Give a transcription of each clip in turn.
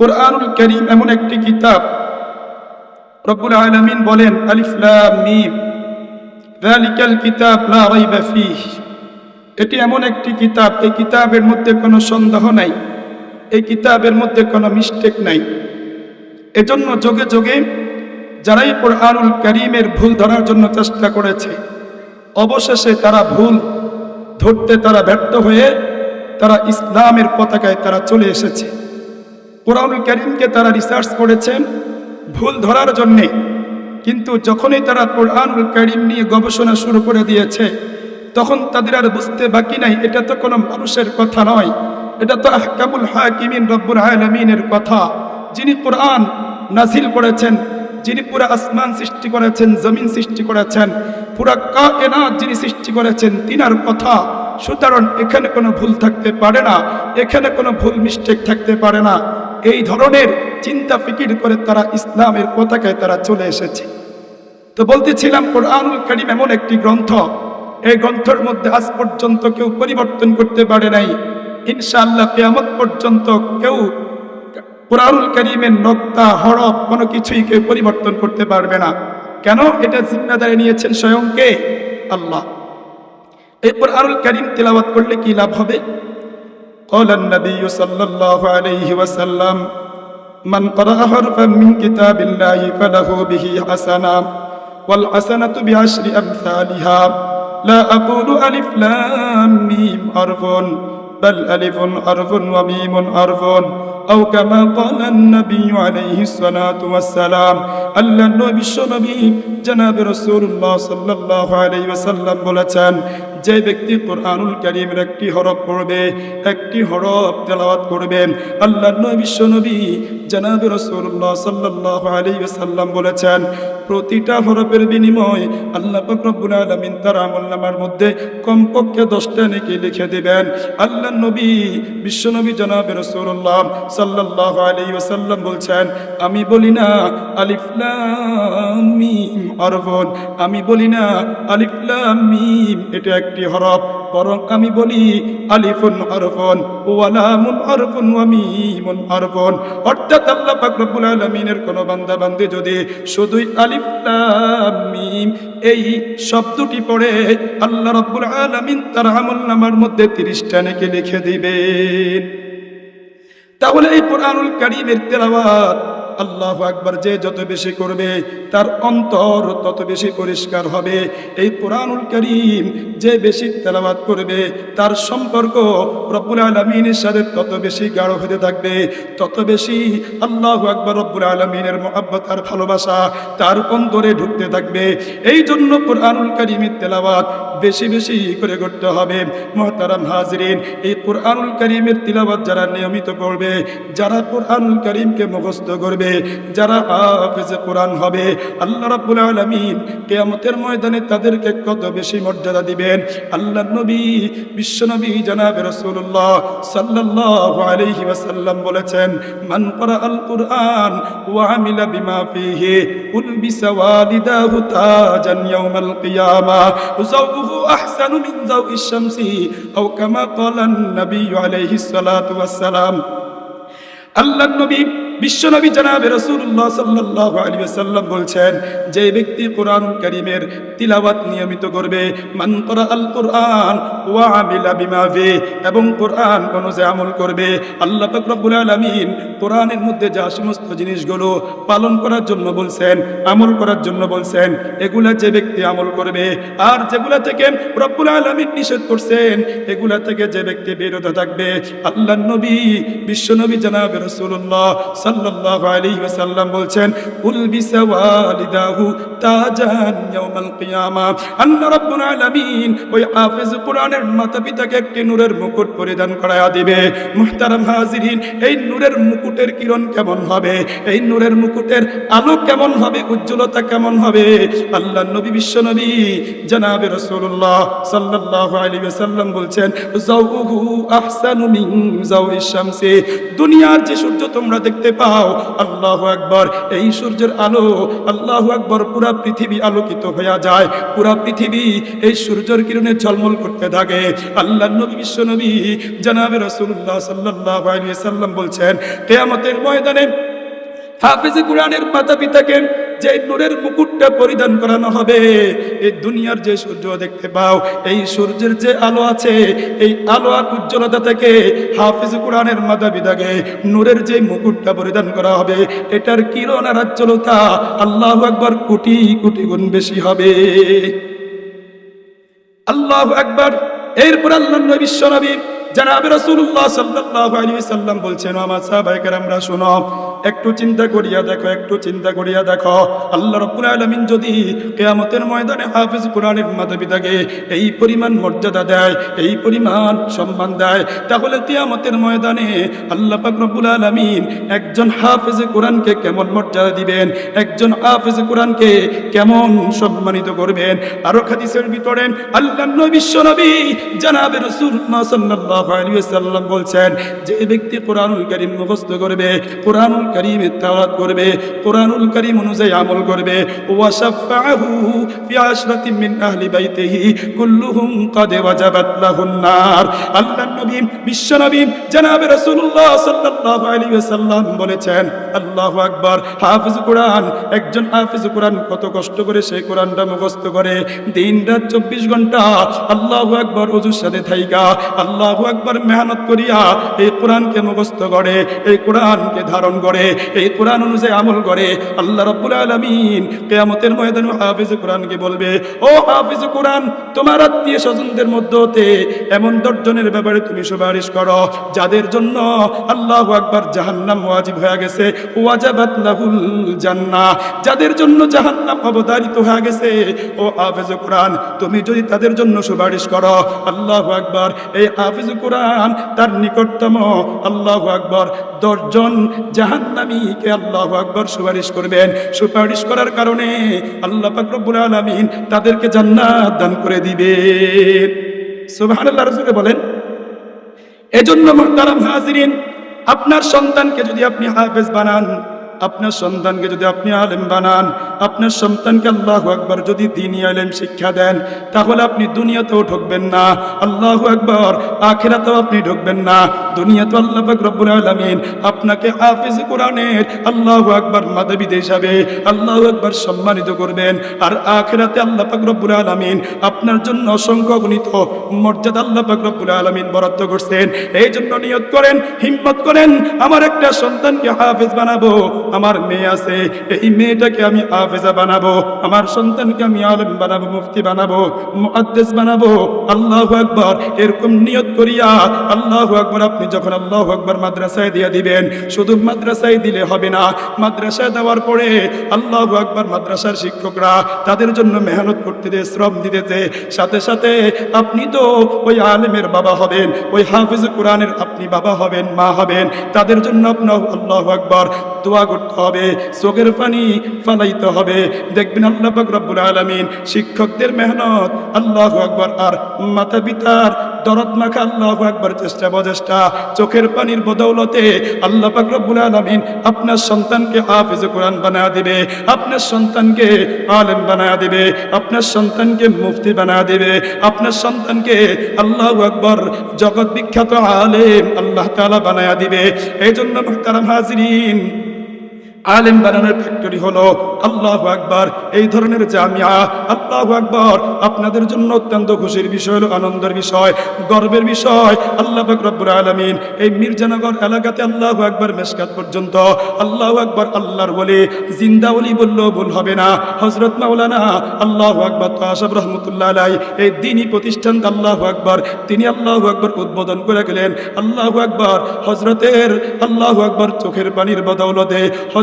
কোরআনুল করিম এমন একটি কিতাব। রব্বুল আলামিন বলেন, আলিফ লাম মিম। যালিকাল কিতাব লা রাইবা ফীহ। এটি এমন একটি কিতাব, এই কিতাবের মধ্যে কোনো সন্দেহ নাই। এই কিতাবের মধ্যে কোনো মিস্টেক নাই। এজন্য যোগে যোগে যারাই কোরআনুল করিমের ভুল ধরার জন্য চেষ্টা করেছে, অবশেষে তারা ভুল ধরতে তারা ব্যর্থ হয়ে তারা ইসলামের পতাকায় তারা চলে এসেছে। কোরআনুল করিমকে তারা রিসার্চ করেছেন ভুল ধরার জন্যে। কিন্তু যখনই তারা কোরআনুল করিম নিয়ে গবেষণা শুরু করে দিয়েছে, তখন তাদের আর বুঝতে বাকি নাই, এটা তো কোনো মানুষের কথা নয়। এটা তো আহকামুল হাকিমিন রব্বুল আলমিনের কথা। যিনি কোরআন নাজিল করেছেন, যিনি পুরা আসমান সৃষ্টি করেছেন, জমিন সৃষ্টি করেছেন, পুরা কায়নাত যিনি সৃষ্টি করেছেন, তিনার কথা। সুতরাং এখানে কোনো ভুল থাকতে পারে না, এখানে কোনো ভুল মিস্টেক থাকতে পারে না। এই ধরনের চিন্তা ফিকির করে তারা ইসলামের পতাকায় তারা চলে এসেছে। তো বলতেছিলাম, কোরআনুল করিম এমন একটি গ্রন্থ। এই গ্রন্থের মধ্যে আজ পর্যন্ত কেউ পরিবর্তন করতে পারে নাই। ইনশাআল্লাহ কেয়ামত পর্যন্ত কেউ কোরআনুল করিমের নক্তা, হরফ কোনো কিছুই কেউ পরিবর্তন করতে পারবে না। কেন? এটা জিম্মাদারি নিয়েছেন স্বয়ংকে আল্লাহ। এই কোরআনুল করিম তেলাওয়াত করলে কি লাভ হবে? قال النبي صلى الله عليه وسلم من قرأ حرفا من كتاب الله فله به حسنة والحسنة بعشر أمثالها. لا أقول ألف لام ميم حرف بل ألف حرف وميم حرف. أو كما قال النبي عليه الصلاة والسلام আল্লাহ নবী বিশ্বনবী জনাব রসুল্লাহ সাল্লাহ আলাই ওয়াসাল্লাম বলেছেন যে ব্যক্তি কোরআনুল করিমের একটি হরফ পড়বে একটি হরফ তেলাওয়াত করবেন আল্লাহ নবী বিশ্বনবী জনাব রসুল্লাহ সাল্লাহ আলাই ওয়াসাল্লাম বলেছেন প্রতিটা হরফের বিনিময় আল্লাহ ফকরবুল আলমিন তার আমল্লামার মধ্যে কমপক্ষে দশটা নেকি লিখে দিবেন আল্লাহ নবী বিশ্বনবী জনাব রসুল্লাহ সাল্লাহ আলী ওসাল্লাম বলছেন, আমি বলি না আলিফলাম মিম অরবন আমি বলি না আলিফলামিম এটা একটি হরফ, বরং আমি বলি আলিফুন অরফন ও আলামুন অরফুন ও অরফন অর্থাৎ আল্লাহ পাক রব্বুল আলামিনের কোন বান্দা বান্দে যদি শুধুই আলিফ মিম এই শব্দটি পড়ে, আল্লাহ রব্বুল আলামিন তার আমলনামার মধ্যে তিরিশটা নেকে লিখে দিবেন। তাহলে এই কোরআনুল কারিমের তেলাওয়াত, আল্লাহ আকবার, যে যত বেশি করবে, তার অন্তর তত বেশি পরিষ্কার হবে। এই কোরআনুল করিম যে বেশি তেলাবাদ করবে, তার সম্পর্ক রব্বুল আলমিনের সাথে তত বেশি গাঢ় হতে থাকবে। তত বেশি আল্লাহ আকবর, রব্বুল আলমিনের মহাব্বত আর ভালোবাসা তার অন্তরে ঢুকতে থাকবে। এই জন্য কোরআনুল করিমের তেলাবাদ বেশি বেশি করে করতে হবে। মহতারাম হাজরিন, এই কোরআনুল করিমের তিলাবাত যারা নিয়মিত পড়বে, যারা কোরআনুল করিমকে মুখস্থ করবে, যারা হাফেজে কোরআন হবে, আল্লাহ রাব্বুল আলামিন কেয়ামতের ময়দানে তাদেরকে কত বেশি মর্যাদা দিবেন। আল্লাহ নবী বিশ্বনবী জনাব রসুল্লাহ সাল্লাল্লাহু আলাইহি ওয়াসাল্লাম বলেছেন, মান ক্বারা আল কুরআন ওয়া আমিলা বিমা ফিহি। উলবিসা ওয়ালিদাহু তাজান ইয়াউমাল কিয়ামা যাওকুহু আহসানু মিন যাওইশ শামসি আও কামা ক্বালা an-নবী আলাইহিস সালাতু ওয়াস সালাম আল্লাহ নবী বিশ্বনবী জানাবে রসুল্লাহ সাল্লাহ আলী সাল্লাম বলছেন, যে ব্যক্তি কোরআন করিমের তিলাওয়াত নিয়মিত করবে, মান করা আল কোরআন ওয়া আমিলা এবং কোরআন অনুযায়ী আমল করবে, আল্লাহ ফকরবুল আলমিন কোরআনের মধ্যে যা সমস্ত জিনিসগুলো পালন করার জন্য বলছেন, আমল করার জন্য বলছেন, এগুলা যে ব্যক্তি আমল করবে, আর যেগুলা থেকে রব্বুল আলমিন নিষেধ করছেন, এগুলা থেকে যে ব্যক্তি বিরত থাকবে আল্লাহ নবী, বিশ্বনবী জানাবে রসুল্লাহ সাল্লাল্লাহু আলাইহি ওয়াসাল্লাম উলবিসা ওয়ালিদাহু তাজান ইয়াউমাল কিয়ামা। আল্লাহ রাব্বুল আলামিন ওই হাফেজ কোরআনের একটি নূরের মুকুট পরিধান করায়া দিবে। মুহতারাম হাজিরিন, এই নূরের মুকুটের কিরণ কেমন হবে? এই নূরের মুকুটের আলো কেমন হবে? উজ্জ্বলতা কেমন হবে? আল্লাহ নবী বিশ্ব নবী জনাবে আলাইহি ওয়াসাল্লাম বলছেন আহসানু দুনিয়ার যে সূর্য তোমরা দেখতে পাও। আল্লাহ একবার এই সূর্যের আলো, আল্লাহ একবার পুরা পৃথিবী আলোকিত হইয়া যায়। পুরা পৃথিবী এই সূর্যের কিরণে ঝলমল করতে থাকে। আল্লাহ নবী, বিশ্ব নবী, জানাবে রসুল্লাহ সাল্লাহ সাল্লাম বলছেন, কেয়ামতের ময়দানে হাফিজে কোরআনের মাতা পিতাকে যে নূরের মুকুটটা পরিধান করানো হবে, এই দুনিয়ার যে সূর্য দেখতে পাও, এই সূর্যের যে আলো আছে, এই আলো আর উজ্জ্বলতা থেকে হাফিজ কোরআনের মাতা পিতাকে নূরের যে মুকুটটা পরিধান করা হবে, এটার কিরণ আর উজ্জ্বলতা আল্লাহ একবার কোটি কোটি গুণ বেশি হবে। আল্লাহ একবার এরপর আল্লাহ বিশ্ব নবী জানাবে রাসূলুল্লাহ সাল্লাল্লাহু আলাইহি সাল্লাম বলছেন, আমার সাহাবায়ে আমরা শুনো একটু চিন্তা করিয়া দেখো, একটু চিন্তা করিয়া দেখো। আল্লাহ রাব্বুল আলামিন যদি কিয়ামতের ময়দানে হাফেজ কোরআনের মাতা-পিতাকে এই পরিমাণ মর্যাদা দেয়, এই পরিমাণ সম্মান দেয়, তাহলে কিয়ামতের ময়দানে আল্লাহ পাক রব্বুল আলামিন একজন হাফেজ কোরআনকে কেমন মর্যাদা দিবেন, একজন হাফেজ কোরআনকে কেমন সম্মানিত করবেন? আরও খাদিসের ভিতরে আল্লাহ বিশ্ব নবী জানাবে আলাইহি ওয়াসাল্লাম বলছেন, যে ব্যক্তি কোরআনুল কারীম মুখস্থ করবে, কোরআনুল কারীম তেলাওয়াত করবে, কোরআনুল কারীম অনুযায়ী আমল করবে। কত কষ্ট করে সেই কোরআনটা করে, দিন রাত চব্বিশ ঘণ্টা আল্লাহু আকবার অজুর সাথে আকবার মেহনত করিয়া এই কোরআনকে মুখস্থ করে, এই কোরআনকে ধারণ করে। এই কোরআন অনুযায়ী আমল করে, আল্লাহ রাব্বুল আলামিন কিয়ামতের ময়দানে হাফিজ কোরআনকে বলবে, ও হাফিজ কোরআন, তোমার আত্মীয় স্বজনদের মধ্যে হতে এমন দশজনের ব্যাপারে তুমি সুপারিশ করো, যাদের জন্য আল্লাহ আকবার জাহান্নাম ওয়াজিব হয়ে গেছে, ওয়াজাবাত লাহুল জান্নাহ, যাদের জন্য জাহান্নাম অবতারিত হয়ে গেছে, ও হাফেজ কোরআন, তুমি যদি তাদের জন্য সুপারিশ করো, আল্লাহ আকবার, এই হাফেজ কোরআন তার নিকটতম, আল্লাহু আকবার, দশজন জাহান্নামীকে আল্লাহ আকবর সুপারিশ করবেন। সুপারিশ করার কারণে আল্লাহ পাকরবুল আলমিন তাদেরকে জান্নাত দান করে সুবহানাল্লাহ রাসূল বলেন। এজন্য মোহতারাম হাজিরিন, আপনার সন্তানকে যদি আপনি হাফেজ বানান আপনার সন্তানকে যদি আপনি আলেম বানান, আপনার সন্তানকে আল্লাহ আকবর যদি দিনই আলেম শিক্ষা দেন, তাহলে আপনি দুনিয়াতেও ঢুকবেন না। আল্লাহ আকবর, আখেরাতেও আপনি ঢুকবেন না। দুনিয়াতে আল্লাহ রব্বুল আলামিন আপনাকে হাফিজ কোরআনের আল্লাহ আকবর মাদাবিদ হিসাবে আল্লাহ আকবর সম্মানিত করবেন। আর আখেরাতে আল্লাহ রব্বুল আলামিন আপনার জন্য অসংখ্য গণিত মর্যাদা আল্লাহ রব্বুল আলামিন বরাদ্দ করছেন। এই জন্য নিয়ত করেন, হিম্মত করেন, আমার একটা সন্তানকে হাফিজ বানাবো। আমার মেয়ে আছে, এই মেয়েটাকে আমি হাফেজা বানাবো, আমার সন্তানকে আমি আলেম বানাবো, মুফতি বানাবো মুআদ্দিস বানাবো। আল্লাহু আকবার, এরকম নিয়ত করিয়া আল্লাহু আকবার, আপনি যখন আল্লাহু আকবার মাদ্রাসায় দিয়ে দিবেন, শুধু মাদ্রাসায় দিলে হবে না, মাদ্রাসায় দেওয়ার পরে আল্লাহু আকবার মাদ্রাসার শিক্ষকরা তাদের জন্য মেহনত করতে শ্রম দিতেছে সাথে সাথে আপনি তো ওই আলেমের বাবা হবেন, ওই হাফিজ কোরআনের আপনি বাবা হবেন, মা হবেন, তাদের জন্য আপনার আল্লাহ আকবর দোয়া করতে হবে, চোখের পানি ফালাইতে হবে। দেখবেন আল্লাহ রব্বুল আলামিন শিক্ষকদের মেহনত, আল্লাহ আকবার, আর মাতা পিতার দরদ মাখা আল্লাহ আকবার চেষ্টা প্রচেষ্টা। চোখের পানির বদৌলতে আল্লাহ পাক রব্বুল আলামিন আপনার সন্তানকে হাফিজ কোরআন বানা দিবে, আপনার সন্তানকে আলেম বানা দিবে, আপনার সন্তানকে মুফতি বানা দিবে, আপনার সন্তানকে আল্লাহ আকবর জগৎ বিখ্যাত আলেম আল্লাহ তালা বানায়া দিবে। এই জন্য মুহতারাম হাজিরিন আলেম বানানোর ফ্যাক্টরি হলো আল্লাহ আকবার। এই ধরনের জামিয়া, আল্লাহ আকবার, আপনাদের জন্য অত্যন্ত খুশির বিষয় হলো আনন্দের বিষয়, গর্বের বিষয়। আল্লাহ রব্বুল আলমিন এই মির্জানগর এলাকাতে আল্লাহ আকবার মেসকাত পর্যন্ত, আল্লাহ আকবার আল্লাহর বলে জিন্দা বলি বললেও ভুল হবে না। হজরত মাওলানা আল্লাহ আকবর তো আসাব রহমতুল্লাহ আলাই এই দিনই প্রতিষ্ঠান আল্লাহ আকবর, তিনি আল্লাহ আকবর উদ্বোধন করে গেলেন। আল্লাহ আকবর হজরতের আল্লাহ আকবর চোখের পানির বদৌলতে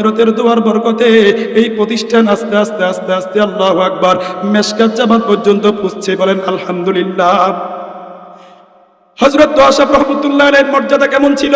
হজরতের দোয়ার বরকতে এই প্রতিষ্ঠান আস্তে আস্তে আস্তে আস্তে আল্লাহ আকবার মেসকাত জামাত পর্যন্ত পুষছে বলেন, আলহামদুলিল্লাহ। হজরত আশাফ রহমতুল্লাহ মর্যাদা কেমন ছিল?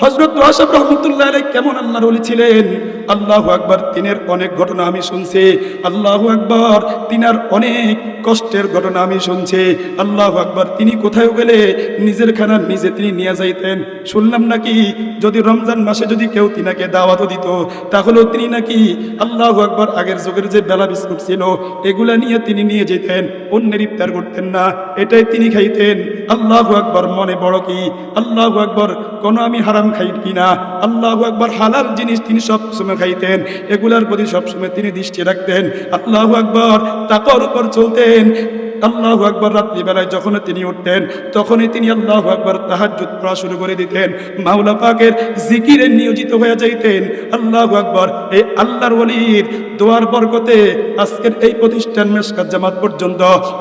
হজরত আশাফ রহমতুল্লাহ কেমন আল্লাহর ছিলেন? আল্লাহ আকবার, তিনের অনেক ঘটনা আমি শুনছি। আল্লাহ আকবার, তিনার অনেক কষ্টের ঘটনা আমি শুনছি। আল্লাহ আকবার, তিনি কোথায় গেলে নিজের খানা নিজে তিনি নিয়ে যাইতেন? শুনলাম নাকি যদি রমজান মাসে যদি কেউ তিনাকে দাওয়াত দিত, তাহলেও তিনি নাকি আল্লাহ আকবার আগের যুগের যে বেলা বিস্কুট ছিল, এগুলা নিয়ে তিনি নিয়ে যেতেন অন্যের ইফতার করতেন না, এটাই তিনি খাইতেন। আল্লাহ আকবার মনে বড় কি? আল্লাহ আকবার, কোনো আমি হারাম খাই কিনা? আল্লাহ আকবার হালাল জিনিস তিনি সব সময় খাইতেন। এগুলার প্রতি সবসময় তিনি দৃষ্টি রাখতেন। আল্লাহ আকবর তাকর উপর চলতেন। আল্লাহ আকবর রাত্রিবেলায় যখন তিনি উঠতেন, তখনই তিনি আল্লাহ আকবর তাহাজ্জুদ পড়া শুরু করে দিতেন। মাওলা পাকের জিকিরে নিয়োজিত হয়ে যাইতেন। আল্লাহ আকবর এই আল্লাহর ওলির দোয়ার বরকতে আজকের এই প্রতিষ্ঠান মেসকাত জামাত পর্যন্ত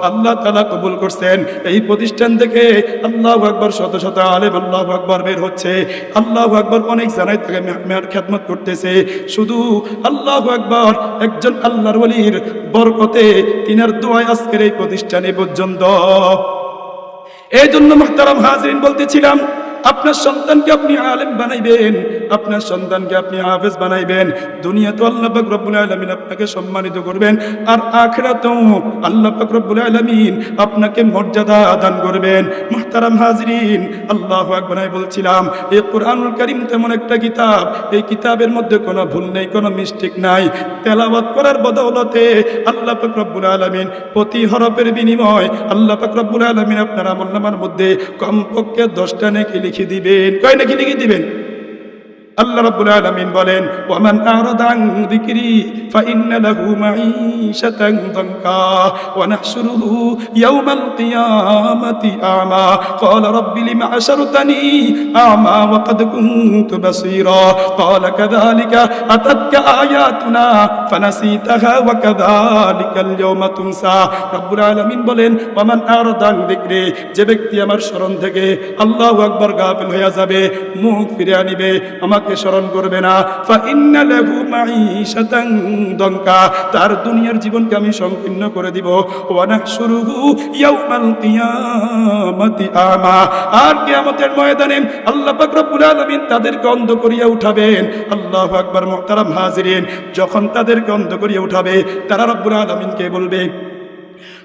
আল্লাহ তালা কবুল করছেন। এই প্রতিষ্ঠান থেকে আল্লাহ আকবর শত শত আলেম আল্লাহ আকবর বের হচ্ছে। আল্লাহ আকবর অনেক জানাই থেকে মেয়ার খ্যাতমত করতেছে। শুধু আল্লাহ আকবর, একজন আল্লাহর ওলির বরকতে তিনার দোয়ায় আজকের এই প্রতিষ্ঠানে পর্যন্ত। এই জন্য মোহতারাম হাজরিন বলতেছিলাম আপনার সন্তানকে আপনি আলেম বানাইবেন, আপনার সন্তানকে আপনি হাফেজ বানাইবেন। দুনিয়া তো আল্লাহ পাক আলামিন আপনাকে সম্মানিত করবেন, আর আখিরাতেও আল্লাহ পাক আলামিন আপনাকে মর্যাদা দান করবেন। মুহতারাম হাজরিন, আল্লাহু আকবার বলছিলাম, এই কোরআনুল কারীম তেমন একটা কিতাব, এই কিতাবের মধ্যে কোনো ভুল নেই, কোনো মিস্টেক নাই। তেলাওয়াত করার বদৌলতে আল্লাহ পাক আলামিন প্রতি হরফের বিনিময় আল্লাহ পাক আলামিন আপনার আমলনামার মধ্যে কমপক্ষে দশটা নাকি লিখে দিবেন। কয় নাকি লিখে দিবেন? আল্লাহ রাব্বুল আলামিন বলেন ওয়ামান আরাদা আন যিকরি ফাইন্না লাহু মাঈশাতান দানকা ওয়া নাহশুরুহু ইয়াওমাল কিয়ামাতি আমা ক্বালা রাব্বি লিমা আশারতানি আমা ওয়া ক্বাদ কুনতু বাসীরা ক্বালা কাযালিকা আতাতকা আয়াতুনা ফানাসিতাহা ওয়া কাযালিকাল ইয়াওমা তুনসা রাব্বুল আলামিন বলেন ওয়ামান আরাদা আন যিকরি যে ব্যক্তি আমার স্মরণ থেকে আল্লাহু আকবার গাফিল হয়ে যাবে মুখ ফিরে আনিবে আমাকে স্মরণ করবে না। তার দুনিয়ার জীবনকে আমি সংকীর্ণ করে দিব। ময়দানে আল্লাহ আলামিন তাদেরকে অন্ধ করিয়া উঠাবেন। আল্লাহু আকবার মুহতারাম হাজিরিন। যখন তাদেরকে অন্ধ করিয়া উঠাবে, তারা রব্বুল আলামিনকে বলবে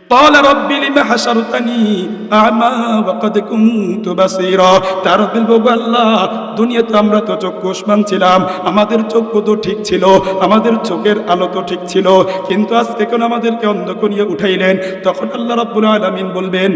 قال رب لم حشرتني أعمى وقد كنت بصيرا তার বলবো আল্লাহ দুনিয়াতে আমরা তো চক্ষুষ্মান ছিলাম আমাদের চক্ষু তো ঠিক ছিল আমাদের চোখের আলো তো ঠিক ছিল কিন্তু আজকে কোন আমাদেরকে অন্ধ করিয়ে উঠাইলেন তখন আল্লাহ রাব্বুল আলামিন বলবেন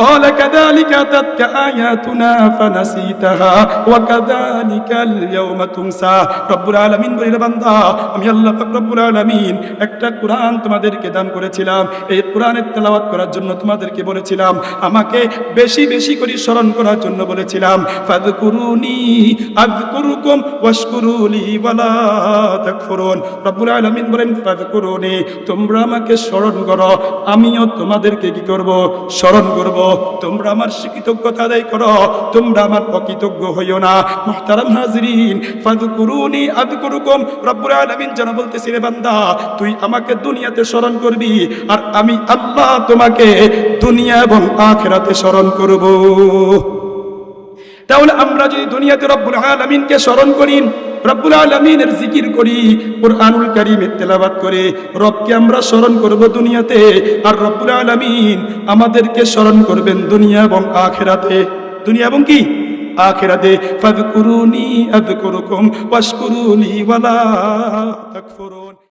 قال كذلك أتتك آياتنا فنسيتها وكذلك اليوم تنسى رب العالمين বলিল বান্দা আমি আল্লাহ পাক রব্বুল আলামিন একটা কোরআন তোমাদেরকে দান করেছিলাম এই কোরআনের তেলাওয়াত করার জন্য তোমাদেরকে বলেছিলাম আমাকে বেশি বেশি করে স্মরণ করার জন্য বলেছিলাম ফাযকুরুনি আযকুরুকুম ওয়াশকুরুলি ওয়ালা তাকফুরুন রব্বুল আলামিন বলেন ফাযকুরুনি তোমরা আমাকে স্মরণ করো আমিও তোমাদেরকে কি করব স্মরণ করব তোমরা আমার কৃতজ্ঞতা আদায় করো। তোমরা আমার অকৃতজ্ঞ হইও না। মুহতারাম হাজরিন, ফাযকুরুনি আযকুরুকুম। রব্বুল আলামিন যেন বলতেছি রে বান্দা, তুই আমাকে দুনিয়াতে স্মরণ করবি আর আমি আল্লাহ তোমাকে দুনিয়া এবং আখিরাতে স্মরণ করব। তাহলে আমরা যদি দুনিয়াতে রব্বুল আলামিনকে স্মরণ করি রব্বুল আলমিনের জিকির করি, কোরআনুল কারিমের তেলাবাদ করে, রবকে আমরা স্মরণ করব দুনিয়াতে, আর রব্বুল আলমিন আমাদেরকে স্মরণ করবেন দুনিয়া এবং আখেরাতে। দুনিয়া এবং কি? আখেরাতে। ফাদকুরুনি আদকুরুকুম ওয়াশকুরুলি ওয়ালা তাকফুরুন